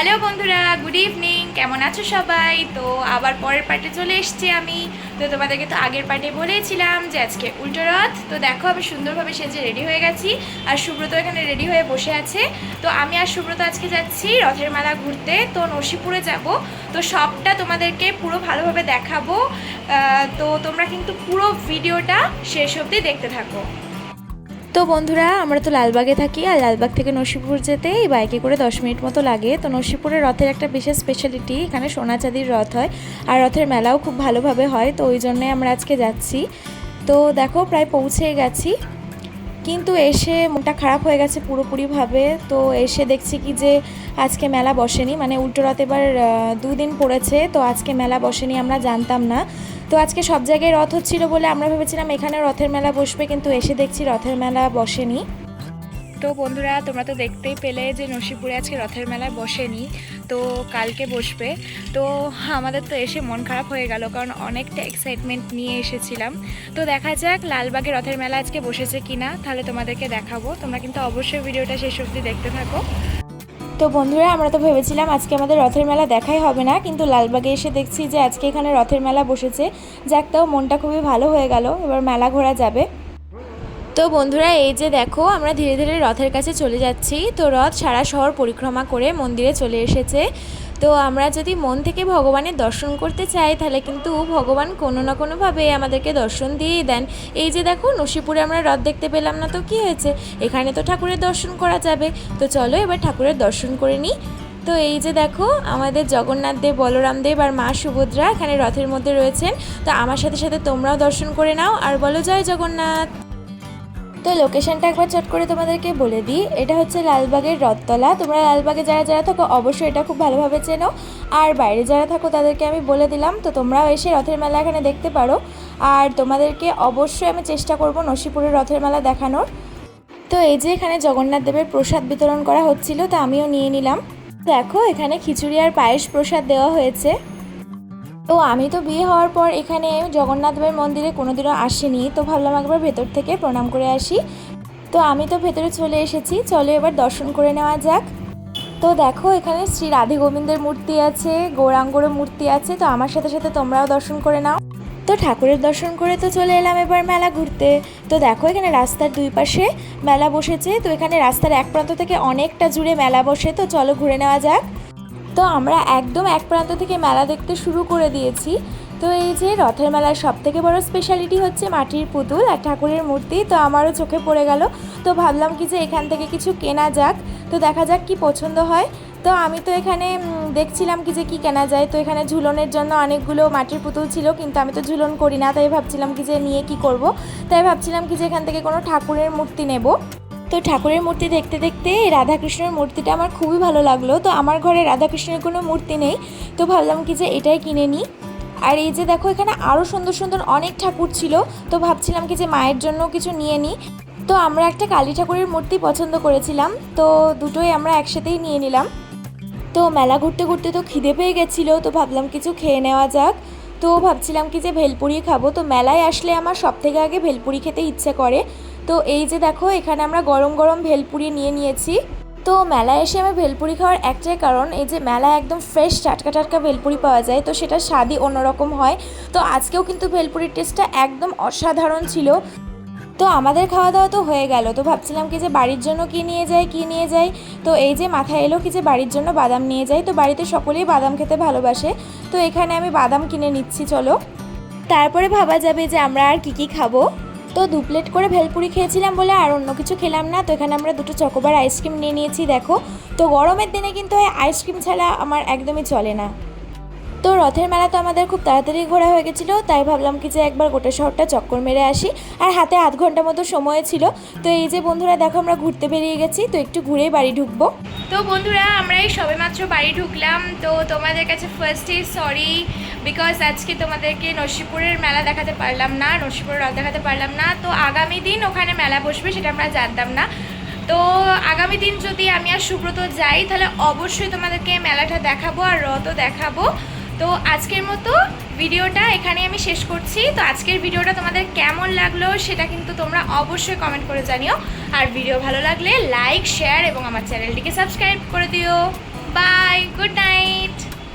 Hello বন্ধুরা, good evening. কেমন আছো সবাই? তো আবার পরের পার্টে চলে এসেছি আমি। তো তোমাদেরকে তো আগের পার্টে বলেছিলাম যে আজকে উল্টো রথ। তো দেখো আমি সুন্দরভাবে সেজে রেডি হয়ে গেছি আর সুব্রত এখানে রেডি হয়ে বসে আছে। তো আমি আর সুব্রত আজকে যাচ্ছি রথের মেলা ঘুরতে। তো নসিপুরে যাব। তো সবটা তোমাদেরকে পুরো ভালোভাবে দেখাবো। তো তোমরা কিন্তু পুরো ভিডিওটা শেষ অবধি দেখতে থাকো। তো বন্ধুরা, আমরা তো লালবাগে থাকি আর লালবাগ থেকে নসিপুর যেতে এই বাইকে করে দশ মিনিট মতো লাগে। তো নসিপুরের রথের একটা বিশেষ স্পেশালিটি এখানে সোনা চাঁদির রথ হয় আর রথের মেলাও খুব ভালোভাবে হয়। তো ওই জন্যে আমরা আজকে যাচ্ছি। তো দেখো, প্রায় পৌঁছে গেছি। কিন্তু এসে মনটা খারাপ হয়ে গেছে পুরোপুরিভাবে। তো এসে দেখছি কি যে আজকে মেলা বসেনি মানে উল্টো রথ এবার দুদিন পড়েছে, তো আজকে মেলা বসেনি আমরা জানতাম না। তো আজকে সব জায়গায় রথ হচ্ছিল বলে আমরা ভেবেছিলাম এখানে রথের মেলা বসবে, কিন্তু এসে দেখছি রথের মেলা বসেনি। তো বন্ধুরা, তোমরা তো দেখতেই পেলে যে নসিপুরে আজকে রথের মেলায় বসেনি, তো কালকে বসবে। তো আমাদের তো এসে মন খারাপ হয়ে গেল, কারণ অনেকটা এক্সাইটমেন্ট নিয়ে এসেছিলাম। তো দেখা যাক লালবাগে রথের মেলা আজকে বসেছে কিনা, তাহলে তোমাদেরকে দেখাবো। তোমরা কিন্তু অবশ্যই ভিডিওটা শেষ অবধি দেখতে থাকো। তো বন্ধুরা, আমরা তো ভেবেছিলাম আজকে আমাদের রথের মেলা দেখাই হবে না, কিন্তু লালবাগে এসে দেখছি যে আজকে এখানে রথের মেলা বসেছে। যাক, তাও মনটা খুবই ভালো হয়ে গেল, এবার মেলা ঘোরা যাবে। তো বন্ধুরা, এই যে দেখো, আমরা ধীরে ধীরে রথের কাছে চলে যাচ্ছি। তো রথ সারা শহর পরিক্রমা করে মন্দিরে চলে এসেছে। তো আমরা যদি মন থেকে ভগবানের দর্শন করতে চাই, তাহলে কিন্তু ভগবান কোনো না কোনোভাবে আমাদেরকে দর্শন দিয়েই দেন। এই যে দেখো, নসিপুরে আমরা রথ দেখতে পেলাম না তো কী হয়েছে? এখানে তো ঠাকুরের দর্শন করা যাবে। তো চলো এবার ঠাকুরের দর্শন করে নিই। তো এই যে দেখো, আমাদের জগন্নাথ দেব, বলরাম দেব আর মা সুভদ্রা এখানে রথের মধ্যে রয়েছেন। তো আমার সাথে সাথে তোমরাও দর্শন করে নাও। আর বলো, জয় জগন্নাথ! তো লোকেশনটা একবার চট করে তোমাদেরকে বলে দিই। এটা হচ্ছে লালবাগের রথতলা। তোমরা লালবাগে যারা যারা থাকো, অবশ্যই এটা খুব ভালোভাবে চেনো। আর বাইরে যারা থাকো, তাদেরকে আমি বলে দিলাম। তো তোমরাও এসে রথের মেলা এখানে দেখতে পারো। আর তোমাদেরকে অবশ্যই আমি চেষ্টা করব নসিপুরের রথের মেলা দেখানোর। তো এই যে এখানে জগন্নাথ দেবের প্রসাদ বিতরণ করা হচ্ছিল, তা আমিও নিয়ে নিলাম। দেখো, এখানে খিচুড়ি আর পায়েস প্রসাদ দেওয়া হয়েছে। তো আমি তো বিয়ে হওয়ার পর এখানে জগন্নাথ দেবের মন্দিরে কোনোদিনও আসিনি, তো ভাবলাম একবার ভেতর থেকে প্রণাম করে আসি। তো আমি তো ভেতরে চলে এসেছি, চলো এবার দর্শন করে নেওয়া যাক। তো দেখো, এখানে শ্রী রাধে গোবিন্দের মূর্তি আছে গৌরাঙ্গরও মূর্তি আছে, তো আমার সাথে সাথে তোমরাও দর্শন করে নাও। তো ঠাকুরের দর্শন করে তো চলে এলাম এবার মেলা ঘুরতে। তো দেখো, এখানে রাস্তার দুই পাশে মেলা বসেছে, তো এখানে রাস্তার এক প্রান্ত থেকে অনেকটা জুড়ে মেলা বসে, তো চলো ঘুরে নেওয়া যাক। তো আমরা একদম এক প্রান্ত থেকে মেলা দেখতে শুরু করে দিয়েছি। তো এই যে রথের মেলার সব থেকে বড় স্পেশালিটি হচ্ছে মাটির পুতুল আর ঠাকুরের মূর্তি। তো আমারও চোখে পড়ে গেল। তো ভাবলাম কি যে এখান থেকে কিছু কেনা যাক। তো দেখা যাক কি পছন্দ হয়। তো আমি তো এখানে দেখছিলাম কি যে কি কেনা যায়। তো এখানে ঝুলনের জন্য অনেকগুলো মাটির পুতুল ছিল, কিন্তু আমি তো ঝুলন করি না। তাই ভাবছিলাম কি যে নিয়ে কি করব। তাই ভাবছিলাম কি যে এখান থেকে কোনো ঠাকুরের মূর্তি নেব। তো ঠাকুরের মূর্তি দেখতে দেখতে রাধাকৃষ্ণের মূর্তিটা আমার খুবই ভালো লাগল। তো আমার ঘরে রাধাকৃষ্ণের কোনো মূর্তি নেই। তো ভাবলাম কি যে এটাই কিনে নিই। আর এই যে দেখো, এখানে আরও সুন্দর সুন্দর অনেক ঠাকুর ছিল। তো ভাবছিলাম কি যে মায়ের জন্য কিছু নিয়ে নিই। তো আমরা একটা কালী ঠাকুরের মূর্তি পছন্দ করেছিলাম। তো দুটোই আমরা একসাথেই নিয়ে নিলাম। তো মেলা ঘুরতে ঘুরতে তো খিদে পেয়ে গেছিল। তো ভাবলাম কিছু খেয়ে নেওয়া যাক। তো ভাবছিলাম কি যে ভেলপুরি খাব। তো মেলায় আসলে আমার সব থেকে আগে ভেলপুরি খেতে ইচ্ছে করে। তো এই যে দেখো, এখানে আমরা গরম গরম ভেলপুরি নিয়ে নিয়েছি। তো মেলায় এসে আমি ভেলপুরি খাওয়ার একটাই কারণ, এই যে মেলায় একদম ফ্রেশ টাটকা টাটকা ভেলপুরি পাওয়া যায়, তো সেটা স্বাদই অন্যরকম হয়। তো আজকেও কিন্তু ভেলপুরির টেস্টটা একদম অসাধারণ ছিল। তো আমাদের খাওয়া দাওয়া তো হয়ে গেল, তো ভাবছিলাম কি যে বাড়ির জন্য কি নিয়ে যাই, কি নিয়ে যাই? তো এই যে মাথায় এলো কি যে বাড়ির জন্য বাদাম নিয়ে যাই, তো বাড়িতে সকলেই বাদাম খেতে ভালোবাসে। তো এখানে আমি বাদাম কিনে নিচ্ছি, চলো। তারপরে ভাবা যাবে যে আমরা আর কি কি খাব। তো দু প্লেট করে ভেলপুরি খেয়েছিলাম বলে আর অন্য কিছু খেলাম না। তো এখানে আমরা দুটো চকোবার আইসক্রিম নিয়ে নিয়েছি, দেখো। তো গরমের দিনে কিন্তু আইসক্রিম ছাড়া আমার একদমই চলে না। তো রথের মেলা তো আমাদের খুব তাড়াতাড়ি ঘোরা হয়ে গেছিল, তাই ভাবলাম কি যে একবার গোটা শহরটা চক্কর মেরে আসি। আর হাতে আধ ঘণ্টা মতো সময় ছিল, তো এই যে বন্ধুরা দেখো আমরা ঘুরতে বেরিয়ে গেছি, তো একটু ঘুরেই বাড়ি ঢুকবো। তো বন্ধুরা আমরা এই সবেমাত্র বাড়ি ঢুকলাম, তো তোমাদের কাছে ফার্স্টে সরি বিকজ আজকে তোমাদেরকে নসিপুরের মেলা দেখাতে পারলাম না, নসিপুরের রথ দেখাতে পারলাম না, তো আগামী দিন ওখানে মেলা বসবে সেটা আমরা জানতাম না। তো আগামী দিন যদি আমি আর সুব্রত যাই, তাহলে অবশ্যই তোমাদেরকে মেলাটা দেখাবো আর রথও দেখাবো। তো আজকের মতো ভিডিওটা এখানে আমি শেষ করছি। তো আজকের ভিডিওটা তোমাদের কেমন লাগল সেটা কিন্তু তোমরা অবশ্যই কমেন্ট করে জানিও। আর ভিডিও ভালো লাগলে লাইক শেয়ার এবং আমার চ্যানেলটিকে সাবস্ক্রাইব করে দিও। Bye good night